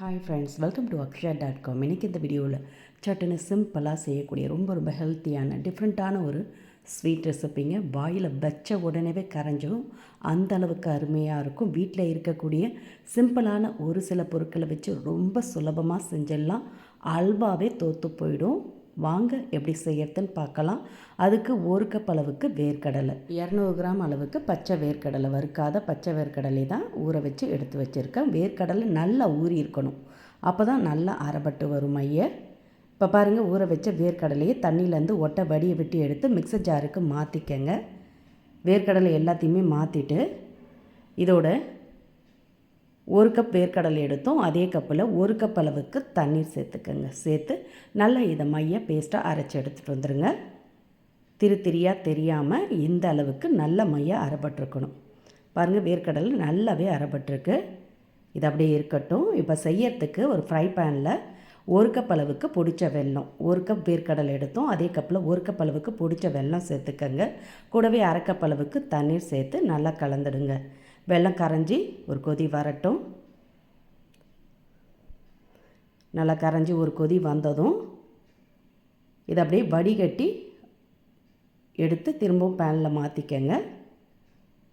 Hi friends welcome to Akshaya dot com இன்றைக்கி இந்த வீடியோவில் சட்டுன்னு சிம்பிளாக செய்யக்கூடிய ரொம்ப ரொம்ப ஹெல்த்தியான டிஃப்ரெண்ட்டான ஒரு ஸ்வீட் ரெசிப்பிங்க வாயில் வச்ச உடனேவே கரைஞ்சிடும் அந்த அளவுக்கு அருமையாக இருக்கும். வீட்டில் இருக்கக்கூடிய சிம்பிளான ஒரு சில பொருட்களை வச்சு ரொம்ப சுலபமாக செஞ்சிடலாம். அல்வாவே தோற்று போயிடும். வாங்க எப்படி செய்யறதுன்னு பார்க்கலாம். அதுக்கு ஒரு கப் அளவுக்கு வேர்க்கடலை இரநூறு கிராம் அளவுக்கு பச்சை வேர்க்கடலை வறுக்காத பச்சை வேர்க்கடலை தான் ஊற வச்சு எடுத்து வச்சுருக்கேன். வேர்க்கடலை நல்லா ஊறி இருக்கணும். அப்போ தான் நல்லா அரைப்பட்டு வரும் மைய இப்போ பாருங்கள் ஊற வச்ச வேர்க்கடலையை தண்ணியிலேருந்து ஒட்டை வடியை விட்டு எடுத்து மிக்சர் ஜாருக்கு மாற்றிக்கங்க வேர்க்கடலை எல்லாத்தையுமே மாற்றிட்டு இதோட ஒரு கப் வேர்க்கடலை எடுத்தோம். அதே கப்பில் ஒரு கப் அளவுக்கு தண்ணீர் சேர்த்துக்கோங்க. சேர்த்து நல்லா இதை மைய பேஸ்ட்டாக அரைச்சி எடுத்துகிட்டு வந்துடுங்க திரு திரியாக தெரியாமல் இந்த அளவுக்கு நல்ல மைய அரைப்பட்டிருக்கணும். பாருங்கள் வேர்க்கடலை நல்லாவே அரைப்பட்டிருக்கு. இது அப்படியே இருக்கட்டும். இப்போ செய்யறதுக்கு ஒரு ஃப்ரை பேனில் ஒரு கப் அளவுக்கு பிடிச்ச வெல்லம் ஒரு கப் வேர்க்கடலை எடுத்தோம். அதே கப்பில் ஒரு கப் அளவுக்கு பிடிச்ச வெல்லம் சேர்த்துக்கங்க. கூடவே அரை கப் அளவுக்கு தண்ணீர் சேர்த்து நல்லா கலந்துடுங்க. வெள்ளம் கரைஞ்சி ஒரு கொதி வரட்டும். நல்லா கரைஞ்சி ஒரு கொதி வந்ததும் இதை அப்படியே வடிகட்டி எடுத்து திரும்பவும் பேனில் மாற்றிக்கங்க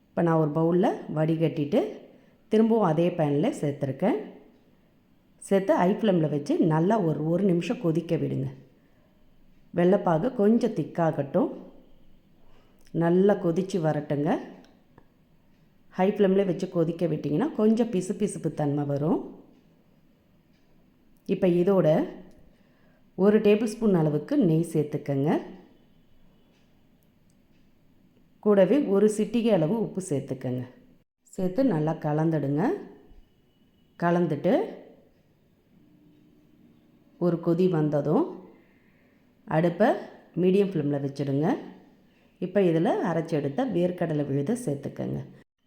இப்போ நான் ஒரு பவுலில் வடிகட்டிட்டு திரும்பவும் அதே பேனில் சேர்த்துருக்கேன். சேர்த்து ஐ ஃப்ளேமில் வச்சு நல்லா ஒரு ஒரு நிமிஷம் கொதிக்க விடுங்க. வெள்ளைப்பாகு கொஞ்சம் திக்காகட்டும் நல்லா கொதித்து வரட்டுங்க. ஹை ஃப்ளேமில் வச்சு கொதிக்க விட்டிங்கன்னா கொஞ்சம் பிசு பிசுப்பு தன்மை வரும். இப்போ இதோட ஒரு டேபிள் ஸ்பூன் அளவுக்கு நெய் சேர்த்துக்கங்க. கூடவே ஒரு சிட்டிகை அளவு உப்பு சேர்த்துக்கங்க. சேர்த்து நல்லா கலந்துடுங்க. கலந்துட்டு ஒரு கொதி வந்ததும் அடுப்பை மீடியம் ஃப்ளேமில் வச்சுடுங்க. இப்போ இதில் அரைச்சி எடுத்த வேர்க்கடலை விழுத சேர்த்துக்கங்க.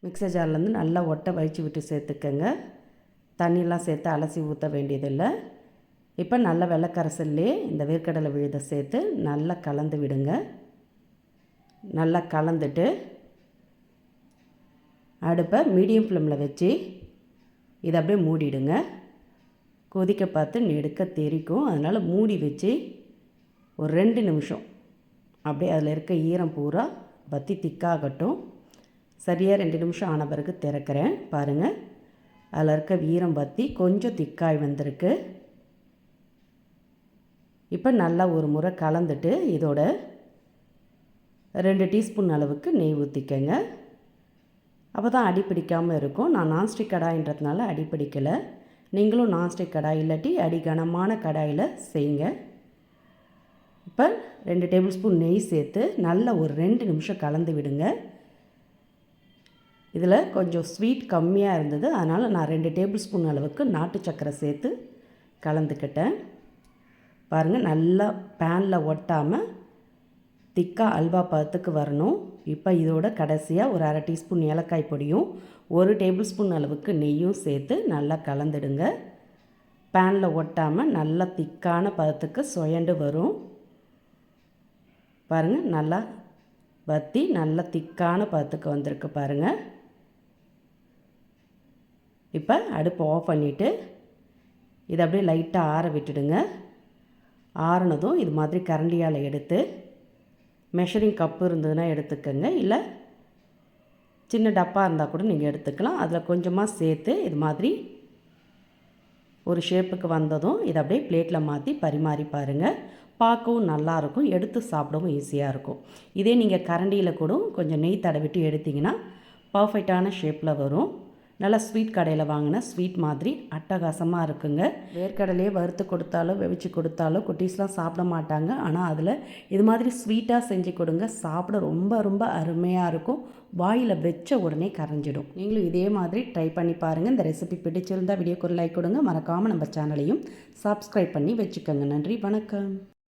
மிக்சர் ஜார்லேருந்து நல்லா ஒட்டை வழித்து விட்டு சேர்த்துக்கங்க. தண்ணியெலாம் சேர்த்து அலசி ஊற்ற வேண்டியதில்லை. இப்போ நல்ல வெள்ளைக்கரசல்லே இந்த வேர்க்கடலை விழுதை சேர்த்து நல்லா கலந்து விடுங்க. நல்லா கலந்துட்டு அடுப்பை மீடியம் ஃப்ளேமில் வச்சு இதை அப்படியே மூடிடுங்க. கொதிக்க பார்த்து நெடுக்க தெரிக்கும். அதனால் மூடி வச்சு ஒரு ரெண்டு நிமிஷம் அப்படியே அதில் இருக்க ஈரம் பூரா பற்றி திக்காகட்டும். சரியாக ரெண்டு நிமிஷம் ஆன பிறகு திறக்கிறேன். பாருங்கள் அதில் இருக்க வீரம் பற்றி கொஞ்சம் திக்காய் வந்திருக்கு. இப்போ நல்லா ஒரு முறை கலந்துட்டு இதோட ரெண்டு டீஸ்பூன் அளவுக்கு நெய் ஊற்றிக்கங்க அப்போ தான் அடிப்பிடிக்காமல் இருக்கும். நான் நான்ஸ்டிக் கடாயின்றதுனால அடிப்பிடிக்கலை நீங்களும் நான்ஸ்டிக் கடாய் இல்லாட்டி அடி கனமான கடாயில் செய்யுங்க. இப்போ ரெண்டு டேபிள் ஸ்பூன் நெய் சேர்த்து நல்லா ஒரு ரெண்டு நிமிஷம் கலந்து விடுங்க. இதில் கொஞ்சம் ஸ்வீட் கம்மியாக இருந்தது அதனால் நான் ரெண்டு டேபிள் ஸ்பூன் அளவுக்கு நாட்டு சக்கரை சேர்த்து கலந்துக்கிட்டேன். பாருங்கள் நல்லா பேனில் ஒட்டாமல் திக்காக அல்வா பதத்துக்கு வரணும். இப்போ இதோட கடைசியாக ஒரு அரை டீஸ்பூன் ஏலக்காய் பொடியும் ஒரு டேபிள் ஸ்பூன் அளவுக்கு நெய்யும் சேர்த்து நல்லா கலந்துடுங்க. பேனில் ஒட்டாமல் நல்லா திக்கான பதத்துக்கு சுயண்டு வரும். பாருங்கள் நல்லா வத்தி நல்லா திக்கான பதத்துக்கு வந்திருக்கு பாருங்கள் இப்போ அடுப்பு ஆஃப் பண்ணிவிட்டு இதை அப்படியே லைட்டாக ஆற விட்டுடுங்க. ஆறினதும் இது மாதிரி கரண்டியால் எடுத்து மெஷரிங் கப்பு இருந்ததுன்னா எடுத்துக்கோங்க. இல்லை சின்ன டப்பா இருந்தால் கூட நீங்கள் எடுத்துக்கலாம். அதில் கொஞ்சமாக சேர்த்து இது மாதிரி ஒரு ஷேப்புக்கு வந்ததும் இதை அப்படியே பிளேட்டில் மாற்றி பரிமாறி பாருங்கள் பார்க்கவும் நல்லாயிருக்கும் எடுத்து சாப்பிடவும் ஈஸியாக இருக்கும். இதே நீங்கள் கரண்டியில் கூட கொஞ்சம் நெய் தடவிட்டு எடுத்திங்கன்னா பர்ஃபெக்டான ஷேப்பில் வரும். நல்லா ஸ்வீட் கடையில் வாங்கின ஸ்வீட் மாதிரி அட்டகாசமாக இருக்குங்க. வேர்க்கடலையே வறுத்து கொடுத்தாலும் வெவிச்சு கொடுத்தாலும் குட்டீஸ்லாம் சாப்பிட மாட்டாங்க. ஆனால் அதில் இது மாதிரி ஸ்வீட்டாக செஞ்சு கொடுங்க. சாப்பிட ரொம்ப ரொம்ப அருமையாக இருக்கும். வாயில் வச்ச உடனே கரைஞ்சிடும். நீங்களும் இதே மாதிரி ட்ரை பண்ணி பாருங்கள் இந்த ரெசிபி பிடிச்சிருந்தால் வீடியோக்கு ஒரு லைக் கொடுங்க. மறக்காமல் நம்ம சேனலையும் சப்ஸ்கிரைப் பண்ணி வச்சுக்கோங்க. நன்றி வணக்கம்.